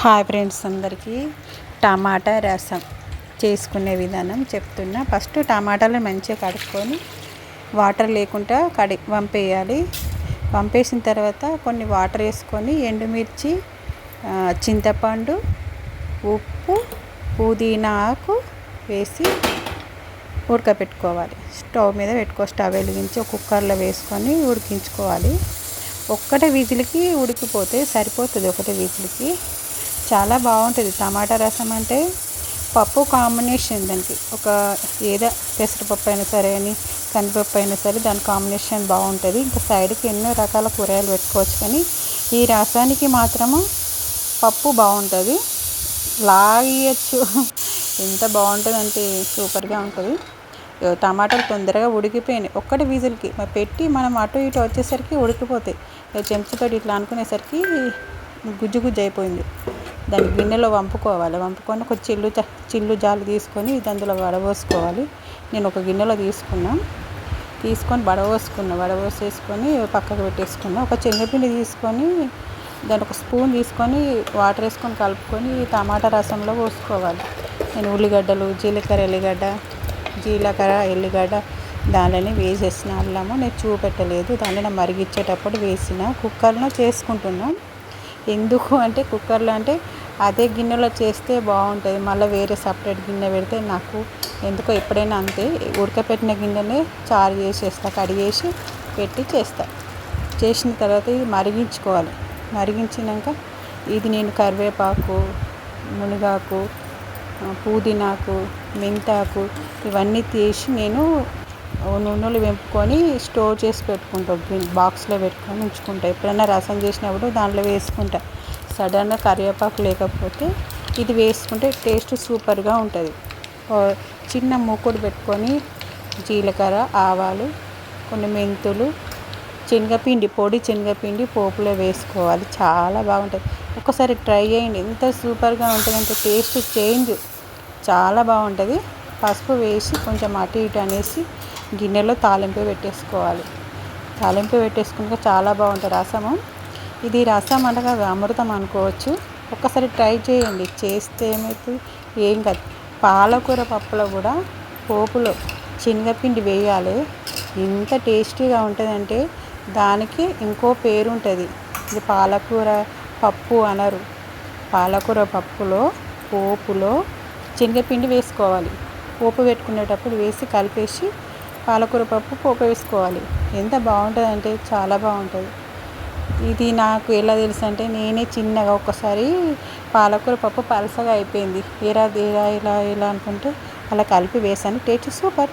Hi friends అందరికీ. టమాటా రసం చేసుకునే విధానం చెప్తున్నా. ఫస్ట్ టమాటాలు మంచిగా కడుక్కొని వాటర్ లేకుండా కడి వంపేయాలి. వంపేసిన తర్వాత కొన్ని వాటర్ వేసుకొని ఎండుమిర్చి చింతపండు ఉప్పు పుదీనా ఆకు వేసి ఉడకపెట్టుకోవాలి. స్టవ్ మీద పెట్టుకో స్టవ్ వెలిగించి కుక్కర్లో వేసుకొని ఉడికించుకోవాలి. ఒక్కటే విజిలికి ఉడికిపోతే సరిపోతుంది ఒకటే విజిలికి. చాలా బాగుంటుంది. టమాటా రసం అంటే పప్పు కాంబినేషన్ దానికి. ఒక ఏదో పెసరపప్పు అయినా సరే అని కందిపప్పు అయినా సరే దాని కాంబినేషన్ బాగుంటుంది. ఇంకా సైడ్కి ఎన్నో రకాల కూరగాయలు పెట్టుకోవచ్చు కానీ ఈ రసానికి మాత్రము పప్పు బాగుంటుంది. లాగియచ్చు. ఎంత బాగుంటుందంటే సూపర్గా ఉంటుంది. టమాటాలు తొందరగా ఉడికిపోయినాయి. ఒక్కటి వీజులకి. పెట్టి మనం అటు ఇటు వచ్చేసరికి ఉడికిపోతాయి. చెంచుతో ఇట్లా అనుకునేసరికి గుజ్జు గుజ్జు అయిపోయింది. దాన్ని గిన్నెలో వంపుకోవాలి. వంపుకొని ఒక చిల్లు చిల్లు జాలు తీసుకొని ఇది అందులో వడబోసుకోవాలి. నేను ఒక గిన్నెలో తీసుకున్నా. తీసుకొని వడబోసుకున్నా. వడబోసేసుకొని పక్కకు పెట్టేసుకున్నా. ఒక శనగపిండి తీసుకొని దాని ఒక స్పూన్ తీసుకొని వాటర్ వేసుకొని కలుపుకొని టమాటా రసంలో పోసుకోవాలి. నేను ఉల్లిగడ్డలు జీలకర్ర ఎల్లిగడ్డ జీలకర్ర ఎల్లిగడ్డ దానిని వేసేసిన అల్లము. నేను చూపెట్టలేదు. దానిని మరిగించేటప్పుడు వేసిన. కుక్కర్లో చేసుకుంటున్నాం. ఎందుకు అంటే కుక్కర్లో అంటే అదే గిన్నెలో చేస్తే బాగుంటుంది. మళ్ళీ వేరే సపరేట్ గిన్నె పెడితే నాకు ఎందుకో ఎప్పుడైనా అంతే. ఉడకపెట్టిన గిన్నెనే చారు చేసేస్తా కడిగేసి పెట్టి చేస్తా. చేసిన తర్వాత ఇది మరిగించుకోవాలి. మరిగించినాక ఇది నేను కరివేపాకు మునగాకు పుదీనాకు మెంతాకు ఇవన్నీ తీసి నేను నూనెలు వెంపుకొని స్టోర్ చేసి పెట్టుకుంటా. బాక్స్లో పెట్టుకొని ఉంచుకుంటా. ఎప్పుడైనా రసం చేసినప్పుడు దాంట్లో వేసుకుంటా. సడన్గా కరివేపాకు లేకపోతే ఇది వేసుకుంటే టేస్ట్ సూపర్గా ఉంటుంది. చిన్న మూకుడు పెట్టుకొని జీలకర్ర ఆవాలు కొన్ని మెంతులు శనగపిండి పొడి శనగపిండి పోపులో వేసుకోవాలి. చాలా బాగుంటుంది. ఒకసారి ట్రై చేయండి. ఎంత సూపర్గా ఉంటుంది అంటే టేస్ట్ చేంజ్. చాలా బాగుంటుంది. పసుపు వేసి కొంచెం అటు ఇటు అనేసి గిన్నెలో తాలింపు పెట్టేసుకోవాలి. తాలింపు పెట్టేసుకున్నాక చాలా బాగుంటుంది రసము. ఇది రసం అనగా అమృతం అనుకోవచ్చు. ఒక్కసారి ట్రై చేయండి. చేస్తే ఏమవుతుంది ఏం కాదు. పాలకూర పప్పులో కూడా పోపులో శనగపిండి వేయాలి. ఎంత టేస్టీగా ఉంటుందంటే దానికి ఇంకో పేరు ఉంటుంది. ఇది పాలకూర పప్పు అనరు. పాలకూర పప్పులో పోపులో శనగపిండి వేసుకోవాలి. పోపు పెట్టుకునేటప్పుడు వేసి కలిపేసి పాలకూర పప్పు పోపు వేసుకోవాలి. ఎంత బాగుంటుందంటే చాలా బాగుంటుంది. ఇది నాకు ఎలా తెలుసు అంటే నేనే చిన్నగా ఒక్కసారి పాలకూర పప్పు పలసగా అయిపోయింది. ఏరా ఏరా ఇలా ఇలా అనుకుంటే అలా కలిపి వేసాను టేస్ట్ సూపర్.